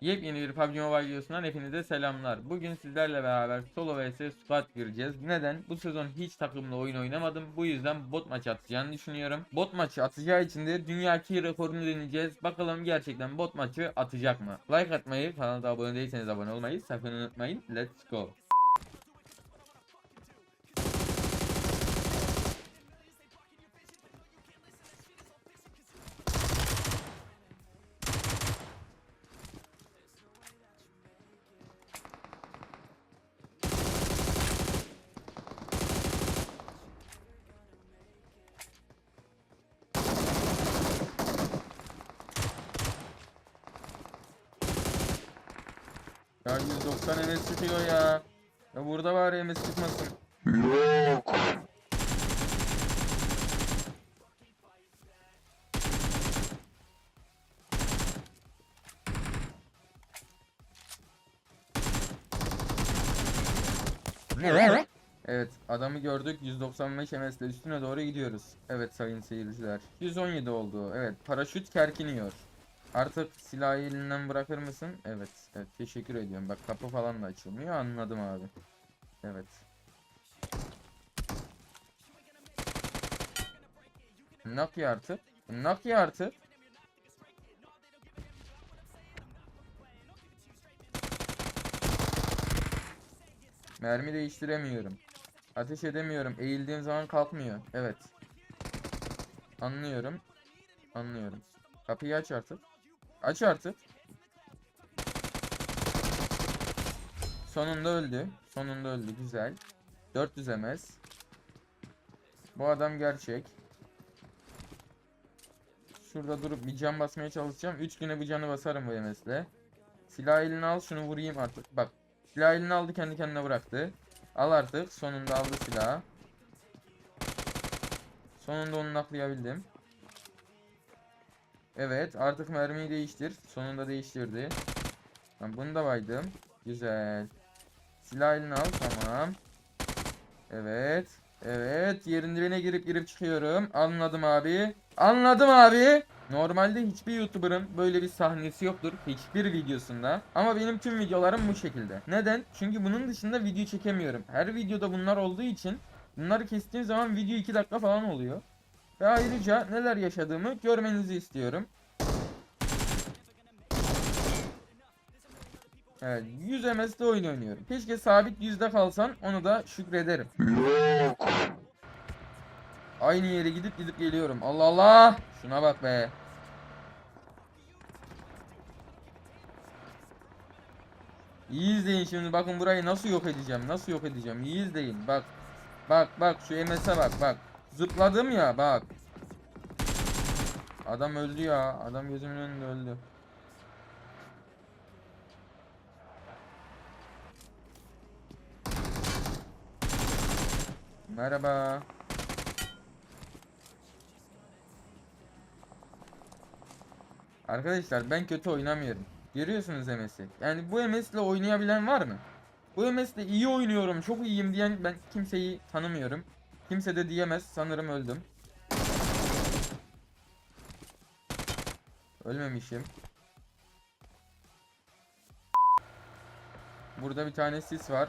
Yepyeni bir PUBG Mobile videosundan hepinize selamlar. Bugün sizlerle beraber solo vs squad gireceğiz. Neden? Bu sezon hiç takımla oyun oynamadım. Bu yüzden bot maçı atacağını düşünüyorum. Bot maçı atacağı için de dünya key rekorunu deneyeceğiz. Bakalım gerçekten bot maçı atacak mı? Like atmayı, kanala abone değilseniz abone olmayı sakın unutmayın. Let's go. 190 MS çıkıyor ya. Ya burada var MS çıkmasın. Yok. Evet adamı gördük 195 MS ile üstüne doğru gidiyoruz. Evet sayın seyirciler. 117 oldu. Evet paraşüt kerkiniyor. Artık silahı elinden bırakır mısın? Evet. Evet teşekkür ediyorum. Bak kapı falan da açılmıyor. Anladım abi. Evet. Nak ya artık. Nak ya artık. Mermi değiştiremiyorum. Ateş edemiyorum. Eğildiğim zaman kalkmıyor. Evet. Anlıyorum. Anlıyorum. Kapıyı aç artık. Aç artık. Sonunda öldü. Sonunda öldü. Güzel. 400 MS. Bu adam gerçek. Şurada durup bir can basmaya çalışacağım. 3 güne bu canı basarım bu MS'le. Silah eline al şunu vurayım artık. Bak. Silah eline aldı kendi kendine bıraktı. Al artık. Sonunda aldı silahı. Sonunda onu naklayabildim. Evet artık mermiyi değiştir. Sonunda değiştirdi. Ben bunu da baydım. Güzel. Silah eline al tamam. Evet. Evet yerin dibine girip girip çıkıyorum. Anladım abi. Anladım abi. Normalde hiçbir YouTuber'ın böyle bir sahnesi yoktur. Hiçbir videosunda. Ama benim tüm videolarım bu şekilde. Neden? Çünkü bunun dışında video çekemiyorum. Her videoda bunlar olduğu için bunları kestiğim zaman video 2 dakika falan oluyor. Ve ayrıca neler yaşadığımı görmenizi istiyorum. Evet 100 MS'de oyun oynuyorum. Keşke sabit yüzde kalsan onu da şükrederim. Yok. Aynı yere gidip gidip geliyorum. Allah Allah. Şuna bak be. İyi izleyin şimdi bakın burayı nasıl yok edeceğim. Nasıl yok edeceğim. İyi izleyin. Bak. Bak bak şu MS'e bak bak. Zıpladım ya bak. Adam öldü ya. Adam gözümün önünde öldü. Merhaba. Arkadaşlar ben kötü oynamıyorum. Görüyorsunuz MS'i. Yani bu MS ile oynayabilen var mı? Bu MS ile iyi oynuyorum, çok iyiyim diyen ben kimseyi tanımıyorum. Kimse de diyemez. Sanırım öldüm. Ölmemişim. Burada bir tane sis var.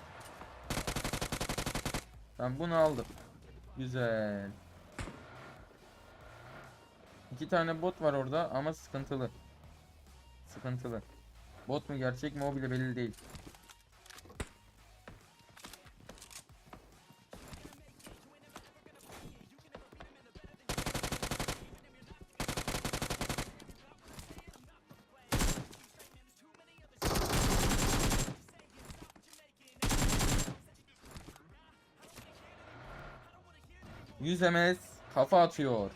Ben bunu aldım. Güzel. İki tane bot var orada ama sıkıntılı. Sıkıntılı. Bot mu gerçek mi o bile belli değil. Yüz MS kafa atıyor.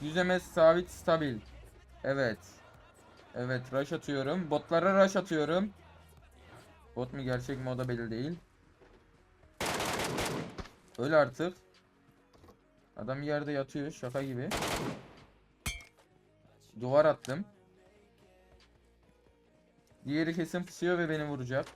100 MS sabit stabil. Evet. Evet rush atıyorum. Botlara rush atıyorum. Bot mu gerçek mi o da belli değil. Öl artık. Adam yerde yatıyor şaka gibi. Duvar attım. Diğeri kesin pusuyor ve beni vuracak.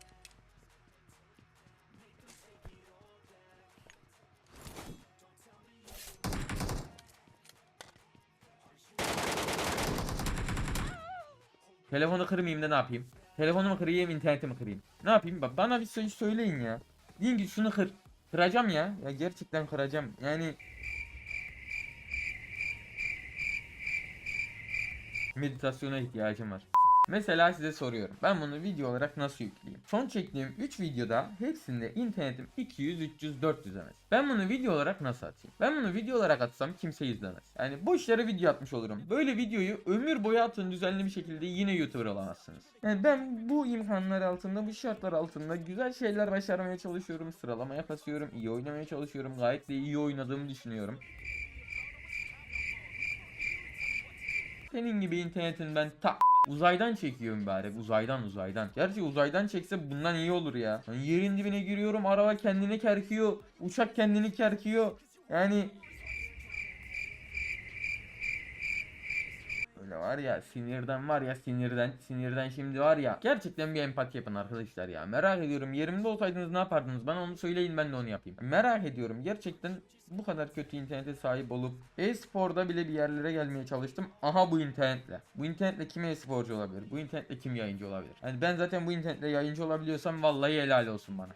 Telefonu kırmayayım da ne yapayım? Telefonumu kırayım, internetimi kırayım. Ne yapayım? Ba- Bana bir şey söyleyin ya. Deyin ki şunu kır. Kıracağım ya. Ya gerçekten kıracağım. Yani meditasyona ihtiyacım var. Mesela size soruyorum. Ben bunu video olarak nasıl yükleyeyim? Son çektiğim 3 videoda hepsinde internetim 200, 300, 400 MS. Ben bunu video olarak nasıl atayım? Ben bunu video olarak atsam kimse izlemez. Yani boş yere video atmış olurum. Böyle videoyu ömür boyu atın düzenli bir şekilde yine YouTuber olamazsınız. Yani ben bu imkanlar altında, bu şartlar altında güzel şeyler başarmaya çalışıyorum. Sıralamaya kasıyorum, iyi oynamaya çalışıyorum. Gayet de iyi oynadığımı düşünüyorum. Senin gibi internetin ben ta uzaydan çekiyorum bari uzaydan uzaydan. Gerçi uzaydan çekse bundan iyi olur ya. Yani yerin dibine giriyorum araba kendini kerkiyor. Uçak kendini kerkiyor. Yani Öyle var ya sinirden var ya sinirden sinirden şimdi var ya gerçekten bir empati yapın arkadaşlar ya. Merak ediyorum yerimde olsaydınız ne yapardınız? Bana onu söyleyin ben de onu yapayım. Merak ediyorum gerçekten bu kadar kötü internete sahip olup e-sporda bile bir yerlere gelmeye çalıştım. Aha bu internetle. Bu internetle kim e-sporcu olabilir? Bu internetle kim yayıncı olabilir? Yani ben zaten bu internetle yayıncı olabiliyorsam vallahi helal olsun bana